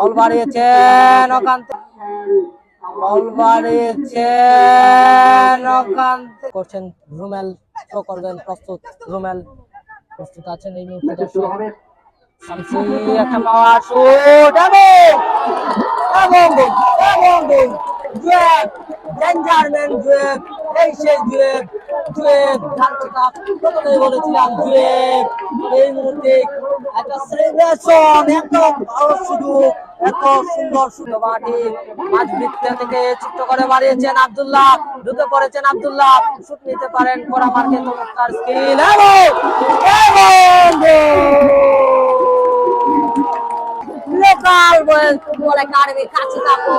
বল বাড়িয়েছেন ওখান বল বাড়িয়েছেন ওখান করছেন রুমেল থ্রো করবেন, প্রস্তুত, রুমেল। প্রস্তুত আছেন এই মুহূর্তে একটা পাওয়ার এই সেই জুয়েব জুয়েব বলেছিলাম জুয়েব এই মুহূর্তে একটা সেলিব্রেশন একদম ভালো সুযোগ এত সুন্দর সুন্দর বাটি। মাঝ বৃত্ত থেকে ছোট্ট করে বাড়িয়েছেন আবদুল্লাহ, ঢুকে পড়েছেন আবদুল্লাহ। শুট নিতে পারেন পরামার্কে চমৎকার স্কিল লোকাল বল, বলে কারবে, কাছে থাকো